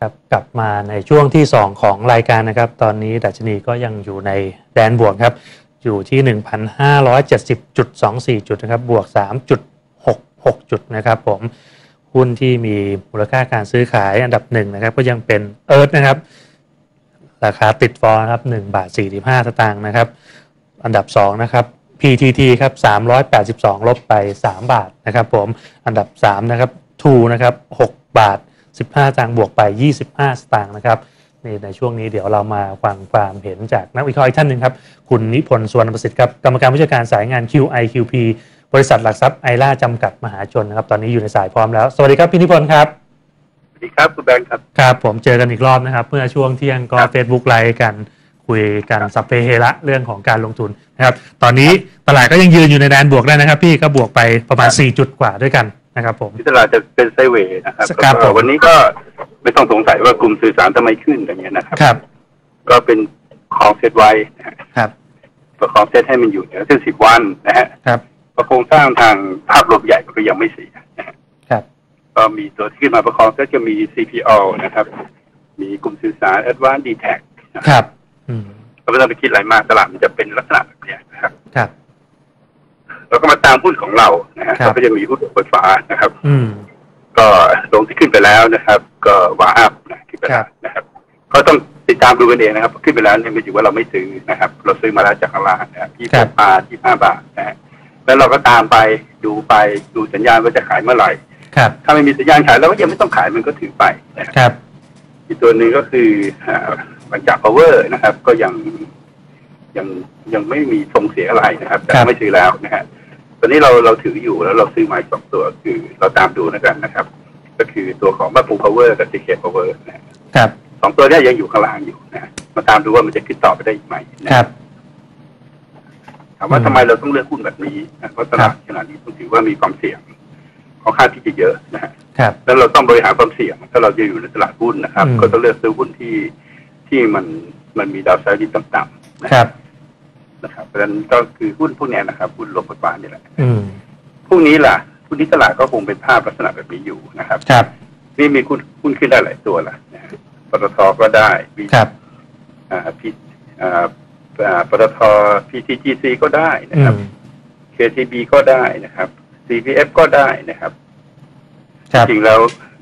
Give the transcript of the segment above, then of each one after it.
ครับกลับมาในช่วงที่ 2 ของรายการนะครับ ตอนนี้ดัชนีก็ยังอยู่ในแดนบวกครับ อยู่ที่ 1,570.24 จุดนะครับบวก 3.66 จุดนะครับผมหุ้นที่มีมูลค่าการซื้อขายอันดับหนึ่งนะครับ ก็ยังเป็นเอิร์ธนะครับ ราคาติดฟอร์นะครับ1บาท45สตางค์นะครับ อันดับ 2 นะครับ PTT ครับ382 ลบไป 3 บาทนะครับ ผมอันดับ 3 นะครับ True นะครับ 6 บาท 15สตางค์บวกไป 25 สตางค์นะครับนี่ในช่วงนี้เดี๋ยวเรามาฟังความเห็นจากนักวิเคราะห์อีกท่านหนึ่งครับ คุณนิพนธ์สวนประสิทธิ์ครับกรรมการผู้จัดการสายงาน QIQP บริษัทหลักทรัพย์ไอล่าจำกัดมหาชนนะครับ ตอนนี้อยู่ในสายพร้อมแล้ว สวัสดีครับพี่นิพนธ์ครับสวัสดีครับคุณแบงค์ครับครับ ผมเจอกันอีกรอบนะครับ เมื่อช่วงเที่ยงก็ครับ Facebook ไลฟ์กันคุยกันสัพเพเฮระเรื่องของการลงทุนนะครับ ตอนนี้ตลาดก็ยังยืนอยู่ในแดนบวกได้นะครับ พี่ก็บวกไปประมาณ 4 จุดกว่าด้วยกัน นะครับผมที่ตลาดจะเป็นไซด์เวย์นะครับครับแล้วก็ผมวันนี้ก็ไม่ต้องสงสัยว่ากลุ่มสื่อสารทำไมขึ้นอย่างเงี้ยนะครับครับ ก็เป็นของเซตไว้นะฮะครับประคองเซตให้มันอยู่เหนือเส้นสิบวันนะฮะครับประโครงสร้างทางภาพรวมใหญ่มันก็ยังไม่เสียนะฮะครับ ก็มีตัวที่ขึ้นมาประคองเซตก็มี CPO นะครับ มีกลุ่มสื่อสาร Advanced d t a c ครับอืมก็ไม่ต้องไปคิดอะไรมากตลาดมันจะเป็นลักษณะแบบเนี้ยนะครับครับ แล้วก็มาตามหุ้นของเรานะฮะครับก็จะมีหุ้นไฟฟ้านะครับ อืมก็ลงที่ขึ้นไปแล้วนะครับ ก็วาอัพนะขึ้นไปแล้วนะครับ ก็ต้องติดตามดูกันเองนะครับ ขึ้นไปแล้วเนี่ยไม่ถือว่าเราไม่ซื้อนะครับ เราซื้อมาแล้วจากข้างล่างนะครับที่ครับบาทที่ห้าบาทนะฮะแล้วเราก็ตามไปดูไปดูสัญญาณว่าจะขายเมื่อไหร่ครับถ้าไม่มีสัญญาณขายเราก็ยังไม่ต้องขายมันก็ถือไปนะครับครับอีกตัวหนึ่งก็คืออ่าบางจาก power นะครับ ก็ยังยังยังไม่มีทรงเสียอะไรนะครับ แต่ครับไม่ซื้อแล้วนะฮะ ตอนนี้เราเราถืออยู่แล้วเราซื้อมาอีกสองตัวคือเราตามดูนะกันนะครับ ก็คือตัวของบัฟฟู power กับ t ีเค power นะฮะครับสองตัวเนี้ยังอยู่ข้างล่างอยู่นะฮะมาตามดูว่ามันจะขึ้นต่อไปได้อีกไหมนะครับถามว่าอืมทำไมเราต้องเลือกหุ้นแบบนี้นะเพราะตลาดขนาดนี้ต้องถือว่ามีความเสี่ยงค่อนข้างที่จะเยอะนะฮะครับแล้วเราต้องบริหารความเสี่ยงถ้าเราจะอยู่ในตลาดหุ้นนะครับอืมก็ต้องเลือกซื้อหุ้นที่ที่มันมันมีดาวไซด์ที่ต่ำๆนะครับ นะครับเพราะฉะนั้นก็คือหุ้นพวกเนี้ยนะครับหุ้นโรงไฟฟ้านี่แหละอืมพรุ่งนี้ล่ะหุ้นที่ตลาดก็คงเป็นภาพลักษณะแบบนี้อยู่นะครับ ครับ นี่มีหุ้นหุ้นขึ้นได้หลายตัวล่ะนะฮะปตทก็ได้มีครับอ่าพีอ่าอ่าปตท PTGC ก็ได้นะอืครับม KTB ก็ได้นะครับ CPF ก็ได้นะครับครับจริงๆแล้ว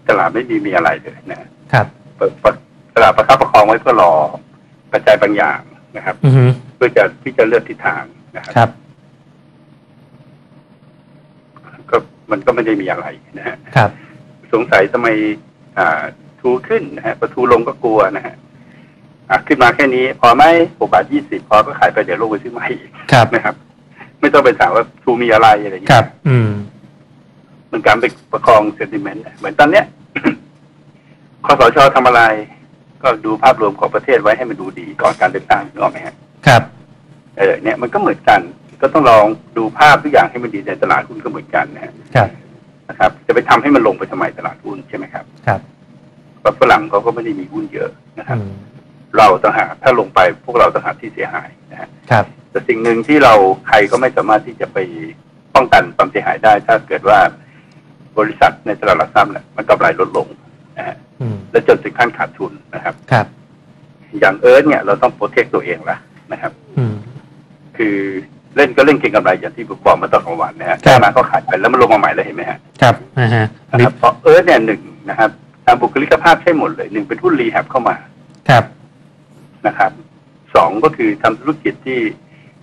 ตลาดไม่มีมีอะไรเลยนะครับเปิดเปิดตลาดประคับประคองไว้เพื่อรอปัจจัยบางอย่าง นะครับอืมเพื่อจะที่จะเลือกทิศทางนะครับครับก็มันก็ไม่ได้มีอะไรนะฮะครับสงสัยทำไมอ่าทูขึ้นนะฮะพอทูลงก็กลัวนะฮะอะขึ้นมาแค่นี้ พอไหมหกบาทยี่สิบพอก็ขายไปเดี๋ยวลงไปซื้อใหม่อีกครับนะครับ ไม่ต้องไปถามว่าทูมีอะไรอะไรอย่างคเงี้รัยบอืมมันการไปประคองเซนติเมนต์เหมือนตอนเนี้ยคอสชทำอะไร ก็ดูภาพรวมของประเทศไว้ให้มันดูดีก่อนการเลือกตั้งนึกออกไหมฮะครับ เออเนี่ยมันก็เหมือนกัน ก็ต้องลองดูภาพทุกอย่างให้มันดีในตลาดหุ้นก็เหมือนกันนะฮะครับนะครับ จะไปทำให้มันลงไปทำไมตลาดหุ้นใช่ไหมครับ ครับเพราะฝรั่งเขาก็ไม่ได้มีหุ้นเยอะนะครับอืมเราต่างหากถ้าลงไปพวกเราต่างหากที่เสียหายนะฮะครับ แต่สิ่งหนึ่งที่เราใครก็ไม่สามารถที่จะไปป้องกันความเสียหายได้ ถ้าเกิดว่าบริษัทในตลาดหลักทรัพย์เนี่ยมันกำไรลดลงนะฮะอืม และจนถึงขั้นขาดทุนนะครับ ครับ อย่างเอิร์ธเนี่ยเราต้องโปรเทคตัวเองละนะครับอืมคือเล่นก็เล่นเก็งกำไรอย่างที่ผมบอกมาตอนกลางวันนะฮะครับได้มาก็ขายไปแล้วมันลงมาใหม่แล้วเห็นไหมฮะครับนะฮะอันนะนี้ครับเพราะเอิร์ธเนี่ยหนึ่งนะครับตามบุคลิกภาพใช่หมดเลยหนึ่งเป็นหุ้นรีแฮบเข้ามา ครับนะครับสองก็คือทำธุรกิจที่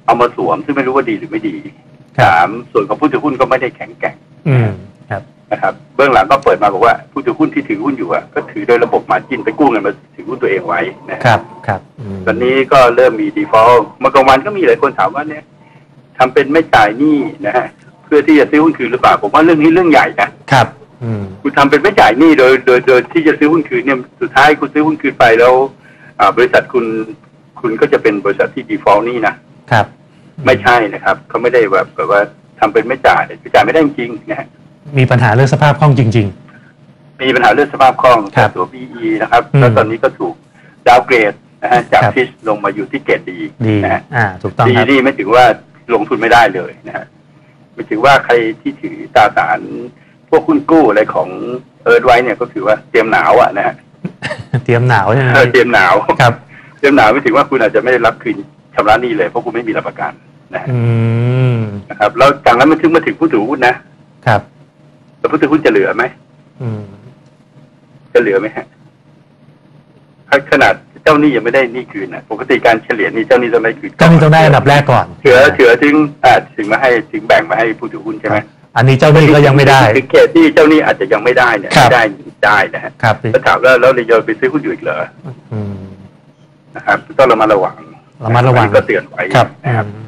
เอามาสวม ซึ่งไม่รู้ว่าดีหรือไม่ดีครับสามส่วนของผู้ถือหุ้นก็ไม่ได้แข็งแกร่งอืมครับ นะครับเบื้องหลังก็เปิดมาบอกว่าผู้ถือหุ้นที่ถือหุ้นอยู่อะก็ถือโดยระบบมาจินไปกู้เงินมาถือหุ้นตัวเองไว้นะฮะครับครับอืมตอนนี้ก็เริ่มมี default เมื่อกลางวันก็มีหลายคนถามว่าเนี่ยทำเป็นไม่จ่ายหนี้นะฮะเพื่อที่จะซื้อหุ้นคืนหรือเปล่าผมว่าเรื่องนี้เรื่องใหญ่นะครับอืมคุณทำเป็นไม่จ่ายหนี้โดยโดยโดยที่จะซื้อหุ้นคืนเนี่ยสุดท้ายคุณซื้อหุ้นคืนไปแล้วอ่าบริษัทคุณคุณก็จะเป็นบริษัทที่ default หนี้นะครับ ไม่ใช่นะครับเขาไม่ได้แบบแบบว่าทำเป็นไม่จ่ายจ่ายไม่ได้จริงๆนะฮะ มีปัญหาเรื่องสภาพคล่องจริงมีปัญหาเรื่องสภาพคล่องครับตัว PE นะครับอืมแล้วตอนนี้ก็ถูกดาวเกรดนะฮะจากครับฟิชลงมาอยู่ที่เกรดดีๆดีนะฮะอ่าถูกต้องดีครับนี่ไม่ถึงว่าลงทุนไม่ได้เลยนะฮะไม่ถึงว่าใครที่ถือตราสารพวกหุ้นกู้อะไรของเอิร์ดไว้เนี่ยก็คือว่าเตรียมหนาวอะนะฮะเตรียมหนาวใช่ไหมเออเตรียมหนาวครับ เตรียมหนาวไม่ถึงว่าคุณอาจจะไม่ได้รับคืนชำระหนี้เลยเพราะคุณไม่มีรับประกันนะฮะอืมนะครับแล้วจากนั้นมันถึงมาถึงผู้ถือหุ้นนะครับ แล้วผู้ถือหุ้นจะเหลือไหมอืมจะเหลือไหมฮะขนาดเจ้าหนี้ยังไม่ได้หนี้คืนนะปกติการเฉลี่ยหนี้เจ้าหนี้ต้องได้คืนก็มีต้องได้อันดับแรกก่อนเถือเถือถึงอ่าถึงมาให้ถึงแบ่งมาให้ผู้ถือหุ้นใช่ไหมอันนี้เจ้าหนี้ก็ยังไม่ได้คือเคสที่เจ้าหนี้อาจจะยังไม่ได้เนี่ยครับไม่ได้ได้นะฮะครับแล้วถามว่าแล้วเราจะไปซื้อหุ้นอยู่อีกเหรออืมนะครับต้องระมัดระวังระมัดระวังอันนี้ก็เตือนไว้ครับนะครับอืม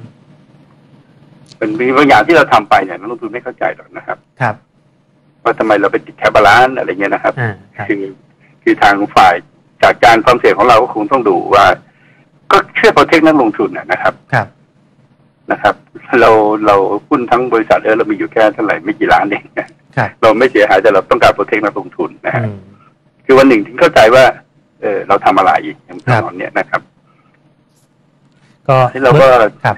เป็นมีบางอย่างที่เราทำไปเนี่ยนักลงทุนไม่เข้าใจหรอกนะครับ ครับ ว่าทำไมเราไปติดแคปบาลานซ์อะไรเงี้ยนะครับอ่าครับ คือคือทางฝ่ายจากการความเสี่ยงของเราก็คงต้องดูว่า ก็เชื่อโปรเทคนักลงทุนนะนะครับครับนะครับ เราเราหุ้นทั้งบริษัทเออเรามีอยู่แค่เท่าไหร่ไม่กี่ล้านเองครับเราไม่เสียหายแต่เราต้องการโปรเทคนักลงทุนนะฮะอืมคือวันหนึ่งที่เข้าใจว่า เออเราทำอะไรอย่างครับตอนเนี้ยนะครับ ก็ที่เราก็ครับ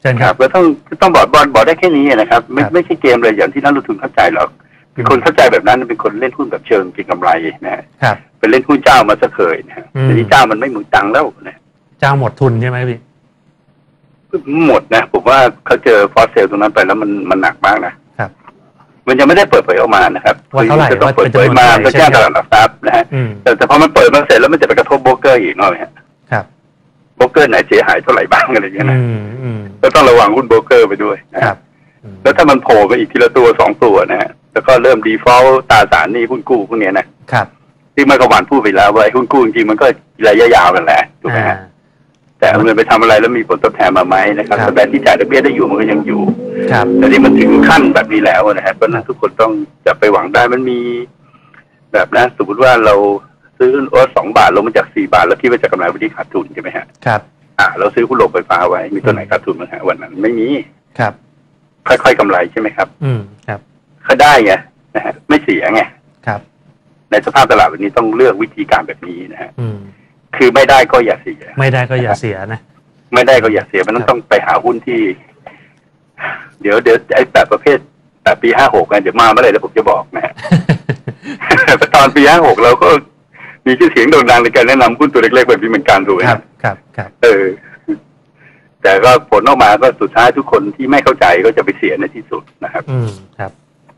เชิญคครัรับบก็ต้องต้องบอกบอลบอกได้แค่นี้นะครับ ไม่ครับไม่ใช่เกมเลยอย่างที่นักลงทุนเข้าใจหรอก คือคนเข้าใจแบบนั้นเป็นคนเล่นหุ้นแบบเชิงเก็งกำไรนะฮะครับเป็นเล่นหุ้นเจ้ามาซะเคยนะฮะอืมแต่นี้เจ้ามันไม่หมุนตังค์แล้วนะเจ้าหมดทุนใช่ไหมพี่หมดนะผมว่าเขาเจอฟอสเซลตรงนั้นไปแล้วมันมันหนักมากนะครับมันยังไม่ได้เปิดเผยออกมานะครับว่าเท่าไหร่จะต้องว่าเปิดเผยมาเป็นจำนวนเท่าไหร่ก็แจ้งใช่ตไหมลาดหลักทรัพย์นะฮะอืมแต่แต่พอมันเปิดมาเสร็จแล้วมันจะไปกระทบโบรกเกอร์อีกหน่อยฮะครับโบรกเกอร์ไหนเสียหายเท่าไหร่บ้างอะไรอย่างเงี้ยอืนะมอืมก็ต้องระวังหุ้นโบรกเกอร์ไปด้วยนะฮะครับอืม แล้วถ้ามันโผล่มาอีกทีละตัวสองตัวนะฮะแล้วก็เริ่มดีฟอลต์ตราสารหนี้หุ้นกู้พวกเนี้ยนะครับที่เมื่อกวานพูดไปแล้วว่าไอ้หุ้นกู้จริงๆมันก็ระยะยาวนั่นแหละถูกไหมอ่าฮะแต่เอาเงินไปทำอะไรแล้วมีผลตอบแทนมาไหมนะครับครับแต่ที่จ่ายดอกเบี้ยได้อยู่มันก็ยังอยู่ครับแต่นี่มันถึงขั้นแบบนี้แล้วนะฮะเพราะฉะนั้นทุกคนต้องจะไปหวังได้มันมี แบบนะสมมติว่าเราซื้อโอ้สองบาทลงมาจากสี่บาท แล้วคิดว่าจะกำไรวันนี้ขาดทุนใช่ไหมฮะครับ อ่าเราซื้อหุ้นโรงไฟฟ้าไว้มีตัวไหนขาดทุนมั้งฮะวันนั้นไม่มีครับ ค่อยๆกำไรใช่ไหมครับ อืมครับเขาได้ไงนะฮะไม่เสียไงครับ ในสภาพตลาดวันนี้ต้องเลือกวิธีการแบบนี้นะฮะอืมคือไม่ได้ก็อย่าเสีย ไม่ได้ก็อย่าเสียนะไม่ได้ก็อย่าเสียมันต้องครับต้องไปหาหุ้นที่ เดี๋ยวเดี๋ยวไอ้แบบประเภทแบบปีห้าหกเดี๋ยวมาเมื่อไหร่แล้วผมจะบอกนะฮะตอนปีห้าหกเราก็มีชื่อเสียงโด่งดังในการแนะนำหุ้นตัวเล็กๆแบบนี้เหมือนกันถูกไหมครับฮะครับ ครับ เออ แต่ก็ผลออกมาก็สุดท้ายทุกคนที่ไม่เข้าใจก็จะไปเสียในที่สุดนะครับ อืมครับ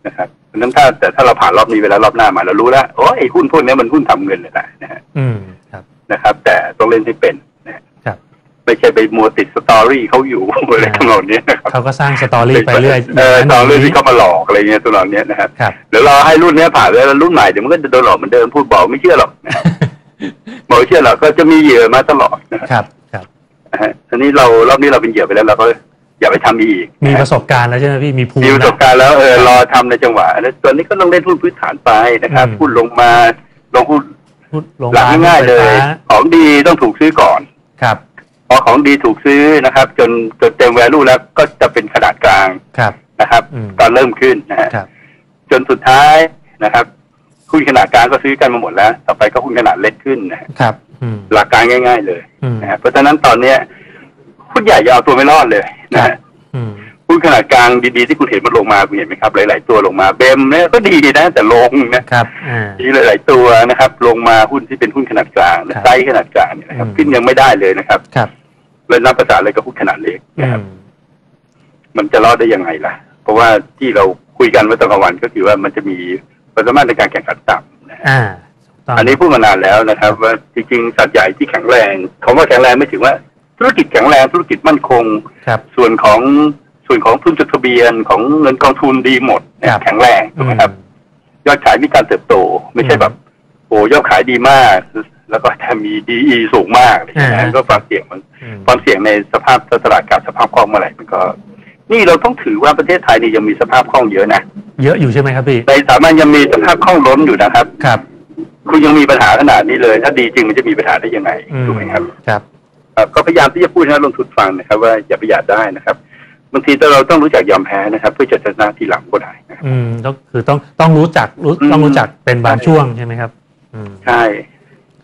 นะครับเพราะฉะนั้นถ้าแต่ถ้าเราผ่านรอบนี้ไปแล้วรอบหน้ามาเรารู้แล้วโอ้ยไอ้หุ้นพวกนี้มันหุ้นทำเงินเลยแหละนะฮะอืมครับนะครับ แต่ต้องเล่นให้เป็นนะฮะครับ ไม่ใช่ไปมัวติดสตอรี่เขาอยู่อะไรทำนองนี้นะครับเขาก็สร้างสตอรี่ไปเรื่อยเอออย่างตนั้อนนเรื่องย่างที่นี้เขามาหลอกอะไรเงี้ยตัวนี้นะครับครับเดี๋ยวรอให้รุ่นเนี้ยผ่านไปแล้วรุ่นใหม่เดี๋ยวมันก็จะโดนหลอกเหมือนเดิมพูดบอกไม่เชื่อหรอกนะบอกไม่เชื่อหรอกก็จะมีเหยื่อมาตลอดนะครับครับ นะฮะทีนี้เรารอบนี้เราเป็นเหยื่อไปแล้วเราก็อย่าไปทำอีก มีนะปฮะระสบการณ์แล้วใช่ไหมพี่มีภูมิมีประสบนะการณ์แล้วเออรอทำในจังหวะแล้วตัวนี้ก็ต้องเล่นหุ้นพื้นฐานไปนะครับอืมหุ้นลงมาลงหุ้นพูดลงหลักมาง่ายๆเลยไฟฟ้าของดีต้องถูกซื้อก่อนครับพอของดีถูกซื้อนะครับ จนจนเต็มแวลูแล้วก็จะเป็นขนาดกลางครับนะครับอืมตอนเริ่มขึ้นนะฮะครับจนสุดท้ายนะครับหุ้นขนาดกลางก็ซื้อกันมาหมดแล้ว ต่อไปก็หุ้นขนาดเล็กขึ้นนะฮะครับอืม หลักการง่าย ๆ เลยอืมนะฮะเพราะฉะนั้นตอนเนี้ยหุ้นใหญ่จะเอาตัวไม่รอดเลยนะฮะอืมหุ้นขนาดกลางดีๆที่คุณเห็นมันลงมาคุณเห็นไหมครับ หลาย ๆ ตัวลงมาเบมเนี่ยก็ดีนะแต่ลงนะครับอ่ามีหลาย ๆ ตัวนะครับ ลงมาหุ้นที่เป็นหุ้นขนาดกลางและครับไซส์ขนาดกลางเนี่ยนะครับอืมขึ้นยังไม่ได้เลยนะครับครับเลยนับภาษาอะไรกับหุ้นขนาดเล็กอืนะครับมมันจะรอดได้ยังไงล่ะ เพราะว่าที่เราคุยกันเมื่อตอนกลางวันก็คือว่ามันจะมีความสามารถในการแข่งขันต่ำนะฮะ อ่าถูกต้งอันนี้พูดมานานแล้วนะครับ ว่าจริงๆสัตว์ใหญ่ที่แข็งแรงคำว่าแข็งแรงไม่ถึงว่าธุรกิจแข็งแรงธุรกิจมั่นคงครับส่วนของส่วนของทุนจดทะเบียนของเงินกองทุนดีหมดเนี่ยครับแข็งแรงถูกไหมครับ ยอดขายมีการเติบโต ไม่ใช่อืมแบบโอ้ยอดขายดีมาก แล้วก็จะมีดีสูงมากอะไรอย่างเงี้ยอ่านะก็ความเสี่ยงมันอืมความเสี่ยงในสภาพตลาดกับสภาพคล่องเมื่อไหร่มันก็ นี่เราต้องถือว่าประเทศไทยนี่ยังมีสภาพคล่องเยอะนะเยอะอยู่ใช่ไหมครับพี่ในสามัญยังมีสภาพคล่องล้นอยู่นะครับครับ คุณยังมีปัญหาขนาดนี้เลย ถ้าดีจริงมันจะมีปัญหาได้ยังไงอืมถูกไหมครับครับเอ่อก็พยายามที่จะพูดให้นักลงทุนฟังนะครับ ว่าอย่าไปหยาดได้นะครับบางทีเราต้องรู้จักยอมแพ้นะครับ เพื่อจะชนะทีหลังก็ได้นะครับอืมต้องคือต้องต้องรู้จักรู้อืมต้องรู้จักเป็นบางช่วงใช่ไหมครับ อืมใช่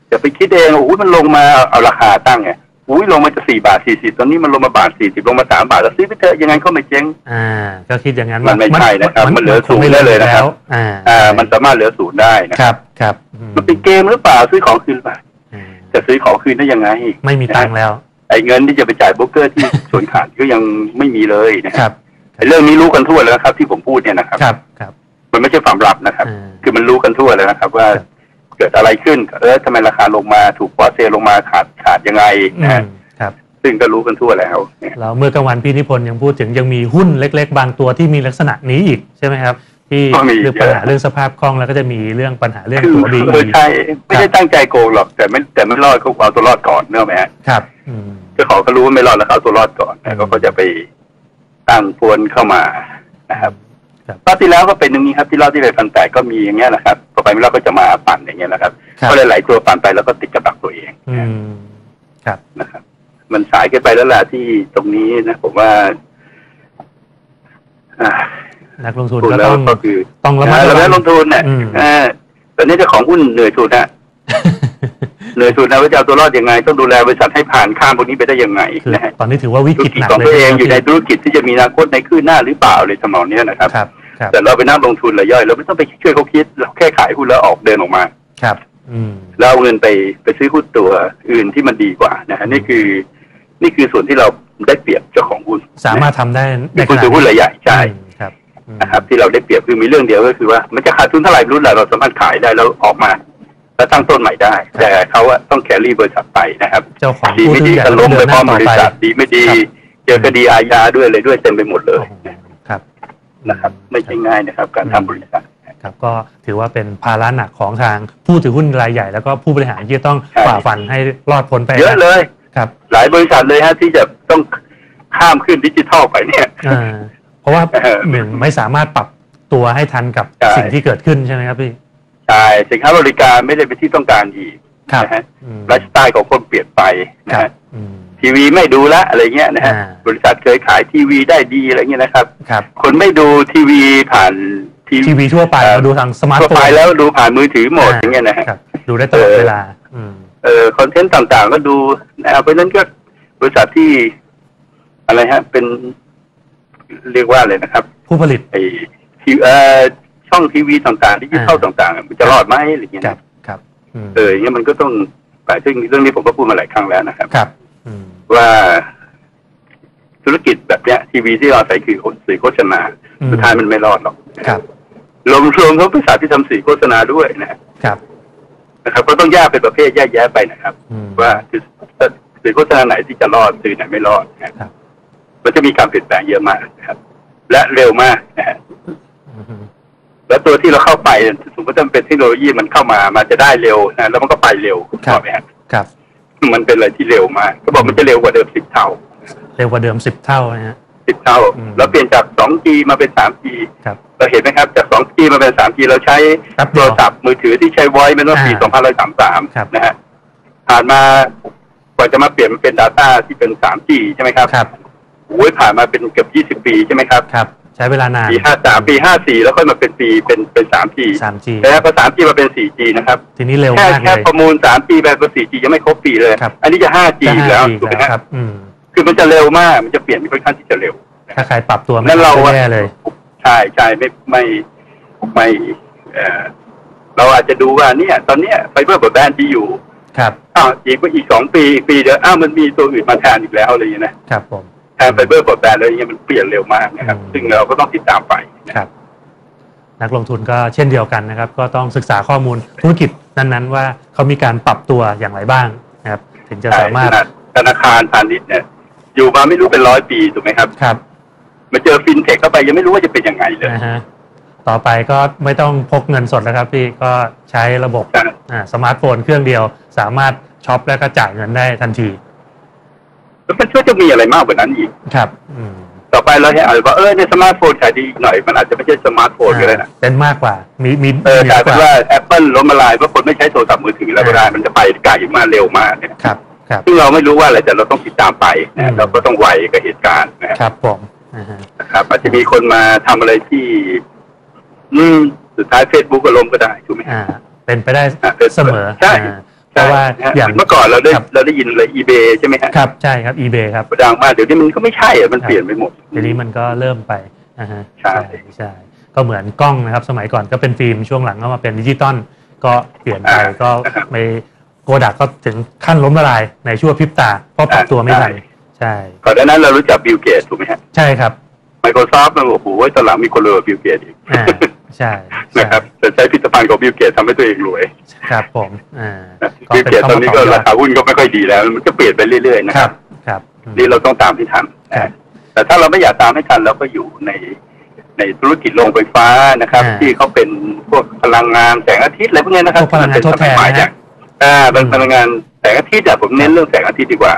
อย่าไปคิดเองโอ้โหมันลงมาเอาราคาตั้งไง อุ้ยลงมาจะสี่บาทสี่สิบตอนนี้มันลงมาบาทสี่สิบลงมาสามบาทแล้วซื้อไปเถอะยังไงก็ไม่เจ๊งอ่า ก็คิดอย่างนั้นมันไม่ใช่นะครับ มันเหลือศูนย์ไม่ได้เลยนะครับแล้วอ่าอ่า มันสามารถเหลือศูนย์ได้นะครับครับอืมันเป็นเกมหรือเปล่าซื้อของคืนหรือเปล่าอืมจะซื้อของคืนได้ยังไง ไม่มีตังค์แล้ว ไอ้เงินที่จะไปจ่ายโบรกเกอร์ที่ส่วนขาดก็ยังไม่มีเลยนะคครัรับบไอ้เรื่องนี้รู้กันทั่วแล้วนะครับ ที่ผมพูดเนี่ยนะครับ ครับครับ มันไม่ใช่ความลับนะครับอ่าคือมันรู้กันทั่วแล้วนะครับ ว่าครับ เกิดอะไรขึ้น เออทำไมราคาลงมาถูกฟอสเซลลงมาขาดขาดยังไงอืนะฮะมครับ ซึ่งก็รู้กันทั่วแล้วเนี่ยแล้วเมื่อกลางวันพี่นิพนธ์ยังพูดถึงยังมีหุ้นเล็ก ๆ บางตัวที่มีลักษณะนี้อีกใช่ไหมครับที่ก็มีเรื่องเยปัญอะหาเรื่องสภาพคล่องแล้วก็จะมีเรื่องปัญหาเรื่องคือตัวดีเออใช่ไม่ได้ตั้งใจโกงหรอก แต่ไม่แต่ไม่รอดเขาเอาตัวรอดก่อนเนอะไหมฮะครับอืมเจ้าของก็รู้ว่าไม่รอดแล้วเขาเอาตัวรอดก่อนอืมแล้วก็จะไปตั้งพวนเข้ามานะครับค รับรอบที่แล้วก็เป็นอย่างนี้ครับที่รอบที่ไปฟันแตกก็มีอย่างเงี้ยนะครับต่อไปไม่รอบก็จะมาปั่นอย่างเงี้ยนะครับครับก็หลายๆตัวปั่นไปแล้วก็ติดกับดักตัวเองอืมครับนะครับ มันสายเกินไปแล้วล่ะที่ตรงนี้นะผมว่าอ่านักลงทุนพูดก็แล้วต้องก็คือต้องระมัดอ่าระแล้ววังลงทุนเนี่ยอืมอ่าตอนนี้เจ้าของหุ้นเหนื่อยสุดนะเหนื่อยสุดนะว่าจะเอาตัวรอดยังไง ต้องดูแลบริษัทให้ผ่านข้ามพวกนี้ไปได้ยังไงคือนะฮะตอนนี้ถือว่าวิธุกรฤตกิจหนักของเลยตัวเองนะอยู่ในพี่ธุรกิจที่จะมีอนาคตในคืนหน้าหรือเปล่าเลยทำนองเนี้ยนะครับครับครับแต่เราเป็นนักลงทุนรายย่อยเราไม่ต้องไปช่วยเขาคิดเราแค่ขายหุ้นแล้วออกเดินออกมาครับ อืมแล้วเอาเงินไปไปซื้อหุ้นตัวอื่นที่มันดีกว่านะฮะนี่คือ นี่คือส่วนที่เราได้เปรียบเจ้าของหุ้นสามารถทำได้ในคุณถือหุ้นรายใหญ่ใช่อืมครับอืมนะครับที่เราได้เปรียบคือมีเรื่องเดียวก็คือว่ามันจะขาดทุนเท่าไหร่ไม่รู้แหละเราสามารถขายได้แล้วออกมา แล้วตั้งต้นใหม่ได้ แต่เขาอะต้องแครี่บริษัทไปนะครับเจ้าของดีผู้ไม่ถืดีอใหญ่ก็ล้มไปเดินพหร้อน้ามต่อบริไปษัทดีไม่ดีครับเจอคดีอาญาด้วยเลยด้วยเต็มไปหมดเลยโอ้โหครับนะครับ ไม่ใช่ง่ายนะครับ การทำบริษัทครับก็ถือว่าเป็นภาระหนักของทางผู้ถือหุ้นรายใหญ่ แล้วก็ผู้บริหารที่จะต้องใช่ฝ่าฟันให้รอดพ้นไปเยอะเลยครับ หลายบริษัทเลยฮะที่จะต้องข้ามขึ้นดิจิทัลไปเนี่ยอ่าเพราะว่าเออหนึ่งไม่สามารถปรับตัวให้ทันกับใช่สิ่งที่เกิดขึ้นใช่ไหมครับพี่ ใช่สินค้าบริการไม่ได้เป็นที่ต้องการอีกครับนะฮะอืมไลฟ์สไตล์ของคนเปลี่ยนไปนะครับฮะอืมทีวีไม่ดูละอะไรเงี้ยนะฮะอ่าบริษัทเคยขายทีวีได้ดีอะไรเงี้ยนะครับครับ คนไม่ดูทีวีผ่านทีทีวีทั่วไปเอ่อมาดูทางสมาร์ททั่วโฟนไปแล้วดูผ่านมือถือหมดอย่างเงี้ยนะฮะครับดูได้ตลอดเออเวลาอืมเอ่อคอนเทนต์ต่างๆ ก็ดูนะครับเพราะฉะนั้นก็บริษัทที่อะไรฮะ เป็นเรียกว่าอะไรนะครับ ผู้ผลิตไอ้ทีเอ่อ ช่องทีวีต่างๆดิจิทัลอ่าต่างๆ มันจะรอดไหมอะไรอย่างเงี้ยครับนะครับอืมเอออย่างเงี้ยมันก็ต้องแต่ซึ่งเรื่องนี้ผมก็พูดมาหลายครั้งแล้วนะครับครับอืมว่าธุรกิจแบบเนี้ย ทีวีที่เราใส่คือสื่อโฆษณาอืมสุดท้ายมันไม่รอดหรอกครับรวมรวมทั้งบริษัทที่ทำสื่อโฆษณาด้วยนะครับนะครับ ก็ต้องแยกเป็นประเภทแยกแยะไปนะครับอืมว่าคือสื่อโฆษณาไหนที่จะรอดสื่อไหนไม่รอดนะครับมันจะมีการเปลี่ยนแปลงเยอะมากนะครับ และเร็วมากนะฮะอืม แล้วตัวที่เราเข้าไปสมมติว่ามันเป็นเทคโนโลยีมันเข้ามามันจะได้เร็วนะแล้วมันก็ไปเร็วครับถูกไหมฮะครับ มันเป็นอะไรที่เร็วมากก็บอกมันจะเร็วกว่าเดิมสิบเท่า เร็วกว่าเดิมสิบเท่านะฮะสิบเท่าอืมแล้วเปลี่ยนจาก 2G มาเป็น 3G ครับเราเห็นไหมครับจาก 2G มาเป็น 3G เราใช้แป๊บโทเดียวรศัพท์มือถือที่ใช้ voice มันว่าปีอ่าครับ2533นะฮะผ่านมากว่าจะมาเปลี่ยนเป็น Data ที่เป็น 3G ใช่ไหมครับครับโอ้ยผ่านมาเป็นเกือบ 20 ปีใช่ไหมครับครับ ใช้เวลานานปี53ปี54แล้วค่อยมาเป็นปีเป็นเป็น 3G 3G แล้วพอ 3G มาเป็น 4G นะครับทีนี้เร็วแค่มากเลแค่ยประมูล 3G ไปเป็น 4G ยังไม่ครบปีเลยครับอันนี้จะ 5G จะแล้ว 5G ถูกไหมแล้วฮะครับอืมคือมันจะเร็วมากมันจะเปลี่ยนค่อนข้างที่จะเร็วถ้าใครปรับตัวไม่นั่นเราทันอะแย่เลยใช่ใช่ไม่ไม่ไม่เออเราอาจจะดูว่าเนี่ย ตอนเนี้ยไฟเบอร์บอดแบนด์ที่อยู่ ครับอ้าวอีกว่าอีกสองปีอีกปีเดียวอ้าวมันมีตัวอื่นมาแทนอีกแล้วอะไรอย่างเงี้ยนะครับผม แทนไฟเบอร์บอดแบนด์เลยางเงี้ยมันเปลี่ยนเร็วมากนะครับอืมซึ่งเราก็ต้องติดตามไปนะครับนักลงทุนก็เช่นเดียวกันนะครับ ก็ต้องศึกษาข้อมูลธุรกิจนั้นๆ ว่าเขามีการปรับตัวอย่างไรบ้างนะครับ ถึงจะสามารถใช่ธนาคารพาณิชย์เนี่ยอยู่มาไม่รู้เป็นร้อยปีถูกไหมครับครับมาเจอฟินเทคเข้าไปยังไม่รู้ว่าจะเป็นยังไงเลยนะฮะต่อไปก็ไม่ต้องพกเงินสดแล้วครับพี่ก็ใช้ระบบใช่อ่าสมาร์ทโฟนเครื่องเดียว สามารถช็อปแล้วก็จ่ายเงินได้ทันที แล้วมันช่วยจะมีอะไรมากกว่านั้นอีกครับอืมต่อไปเราเห็นอาจจะว่าเออเนี่ยสมาร์ทโฟนขายดีอีกหน่อย มันอาจจะไม่ใช่สมาร์ทโฟนก็ได้นะเป็นมากกว่า มีมีเออมีกลายกเป็นว่าว่า Apple ล้มละลายเพราะคนไม่ใช้โทรศัพท์มือถือแล้วก็ได้มันจะไปไกลมากเร็วมากเนี่ยครับครับซึ่งเราไม่รู้ว่าอะไรแต่เราต้องติดตามไปอืนะมเราก็ต้องไวกับเหตุการณ์นะคครับรับผมอ่าฮะนะครับอาจจะมีคนมาทำอะไรที่ อืมสุดท้ายเฟซบุ๊กก็ล้มก็ได้ถูกไหมอ่า เป็นไปได้อ่าเสมอใช่ อ่าใเพราะว่าใช่ฮะอย่างเมื่อก่อนเราได้ครับเราได้ยินเลย eBay ใช่ไหมฮะครับ ใช่ครับ eBay ครับดังมากเดี๋ยวนี้มันก็ไม่ใช่อะมันเปลี่ยนไปหมดเดี๋ยวนี้มันก็เริ่มไปนะฮะใช่ใช่ก็เหมือนกล้องนะครับ สมัยก่อนก็เป็นฟิล์มช่วงหลังก็มาเป็นดิจิตอลก็เปลี่ยนไปก็ไม่โกดักก็ถึงขั้นล้มละลายในชั่วพริบตาเพราะปรับตัวไม่ทันใช่ก่อนหน้านั้นเรารู้จักบิลเกตถูกไหมฮะใช่ครับ Microsoft มันบอกโอ้โหตอนหลังมีคนรวยกว่าบิลเกตอีกอ่า ใช่ใช่นะครับแต่ใช้ผลิตภัณฑ์ของบิลเกตทำให้ตัวเองรวยครับผมอ่าบิลเกตตอนนี้ก็ราคาหุ้นก็ไม่ค่อยดีแล้ว มันก็เปลี่ยนไปเรื่อยๆนะคครัรับบครับอืมนี่เราต้องตามให้ทันครับแต่ถ้าเราไม่อยากตามให้ทันเราก็อยู่ในในธุรกิจโรงไฟฟ้านะครับอ่าที่เขาเป็นพวกพลังงานแสงอาทิตย์อะไรพวกนี้นะครับพวกพลังงานทดแทนมัเป็สมัยใหม่นะฮะอ่าเป็นอืมพลังงานแสงอาทิตย์อะผมเน้นเรื่องแสงอาทิตย์ดีกว่า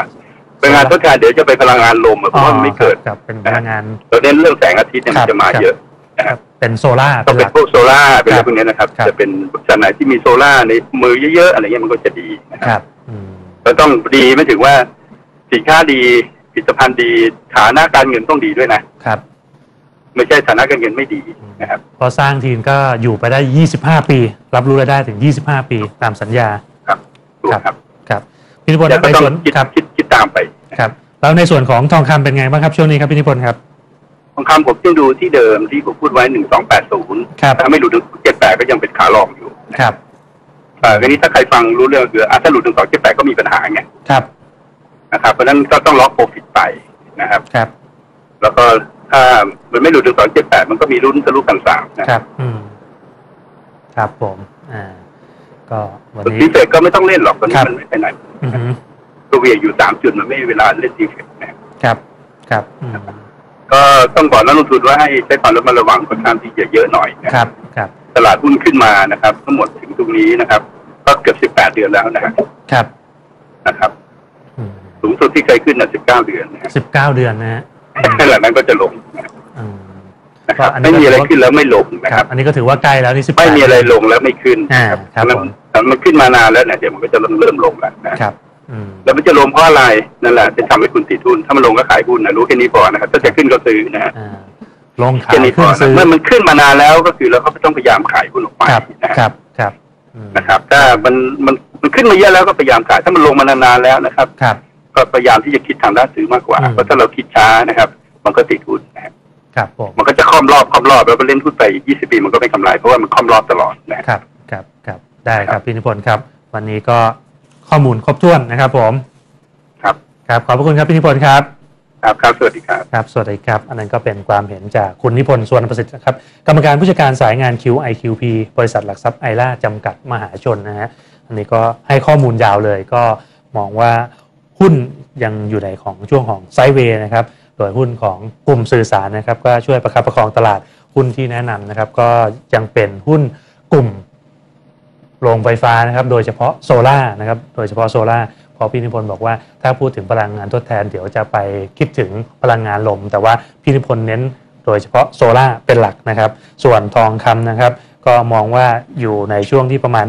พลังงานทดแทนเดี๋ยวจะไปพลังงานลมอะเพราะว่ามันไม่เกิดครับเป็นพลังงานเราเน้นเรื่องแสงอาทิตย์เนี่ยมันครับจะมาครับเยอะครับ เป็นโซล่าต้เป็องนหเป็ลันกพวกโซล่าเป็นอะไรครับพวกนี้นะครับครับจะเป็นบริษัทไหนที่มีโซล่าในมือเยอะๆอะไรเงี้ยมันก็จะดีนะคครับรับอืมเราต้องดีไม่ถึงว่าสินค้าดีผลิตภัณฑ์ดีฐานะการเงินต้องดีด้วยนะครับ ไม่ใช่ฐานะการเงินไม่ดีนะครับพอสร้างทีมก็อยู่ไปได้ 25 ปี รับรู้รายได้ถึง 25 ปีตามสัญญาครับถูกครับครับพี่นิพนธ์แต่ก็ในต้องส่วนคิดครับคิดคิดตามไปครับแล้วในส่วนของทองคำเป็นไงบ้างครับช่วงนี้ครับพี่นิพนธ์ครับท องคำผมยังดูที่เดิมที่ผมพูดไว้หนึ่งสองแปดศูนย์ครับถ้าไม่หลุดถึงเจ็ดแปดก็ยังเป็นขาลองอยู่ครับอ่าทีนี้ถ้าใครฟังรู้เรื่องคืออะถ้าหลุดถึงสองเจ็ดแปดก็มีปัญหาไงครับนะครับเพราะฉะนั้นก็ต้องล็อกโปรฟิตไปนะครับครับ แล้วก็ถ้ามันไม่หลุดถึงสองเจ็ดแปดมันก็มีลุ้นทะลุกันสามนะครับ อืม ครับผม อ่า ก็วันนี้ดีเฟกก็ไม่ต้องเล่นหรอกตอนนี้ครับมันไม่ไปไหนอือฮึตัวเวียอยู่สามจุดมันไม่มีเวลาเล่นดีเฟกนะครับ ครับ อืม ก็ต้องบอกนักลงทุนว่าให้ใช้ความระมัดระวังค่อนข้างที่จะเยอะหน่อยนะครับครับ ตลาดหุ้นขึ้นมานะครับ ทั้งหมดถึงตรงนี้นะครับ ก็เกือบสิบแปดเดือนแล้วนะครับครับนะครับอืมสูงสุดที่เคยขึ้นน่ะสิบเก้าเดือนนะครับสิบเก้าเดือนนะฮะอืมหลังนั้นก็จะลงอืมนะครับก็อันนี้ไม่มีอะไรก็ถือว่าขึ้นแล้วไม่ลงนะคครัรับบอันนี้ก็ถือว่าใกล้แล้วที่สิบไม่มีอะไรลงแล้วไม่ขึ้นอ่านะครับผมมันมันขึ้นมานานแล้วเนี่ยเดี๋ยวมันก็จะเริ่มเริ่มลงแล้วนะครับอืม แล้วมันจะลงเพราะอะไรนั่นแหละจะทำให้คุณติดทุน ถ้ามันลงก็ขายหุ้นนะรู้แค่นี้พอนะครับถ้าจะขึ้นก็ซื้อนะฮะอ่าลงขาแค่ยนี้พขึ้อนนะซื้อเมื่อมันขึ้นมานานแล้วก็คือเราก็ต้องพยายามขายหุ้นออกไปครับนะคครับรับครับอืมนะครับถ้ามันมันมันขึ้นมาเยอะแล้วก็พยายามขายถ้ามันลงมานานๆแล้วนะครับครับ ก็พยายามที่จะคิดทางด้านซื้อมากกว่าอืมเพราะถ้าเราคิดช้านะครับ มันก็ติดหุ้นนะครับครับผมมันก็จะค่อมรอบค่อมรอบแล้วก็เล่นหุ้นไป20ปีมันก็ไม่กำไรเพราะว่ามันค่อมรอบตลอดนะครับ ครับครับได้คครัรับบพี่นิพนธ์ครับ วันนี้ก็ ข้อมูลครบถ้วนนะครับ ผม ครับ ครับขอบพระคุณครับพี่นิพนธ์ครับ ครับครับสวัสดีครับครับ สวัสดีครับ อันนั้นก็เป็นความเห็นจากคุณนิพนธ์สวนประสิทธิ์นะครับกรรมการผู้จัดการสายงาน QIQP บริษัทหลักทรัพย์ไอล่าจำกัดมหาชนนะฮะอันนี้ก็ให้ข้อมูลยาวเลยก็มองว่าหุ้นยังอยู่ในของช่วงของไซด์เวย์นะครับโดยหุ้นของกลุ่มสื่อสารนะครับ ก็ช่วยประคับประคองตลาดหุ้นที่แนะนำนะครับ ก็ยังเป็นหุ้นกลุ่ม โรงไฟฟ้านะครับโดยเฉพาะโซล่านะครับโดยเฉพาะโซล่าพราะพี่นิพนธ์บอกว่าถ้าพูดถึงพลังงานทดแทนเดี๋ยวจะไปคิดถึงพลังงานลม แต่ว่าพี่นิพนธ์เน้นโดยเฉพาะโซล่าเป็นหลักนะครับ ส่วนทองคำนะครับ ก็มองว่าอยู่ในช่วงที่ประมาณ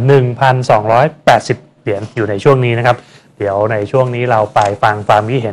1,280 เหรียญอยู่ในช่วงนี้นะครับ เดี๋ยวในช่วงนี้เราไปฟังความคิดเห็น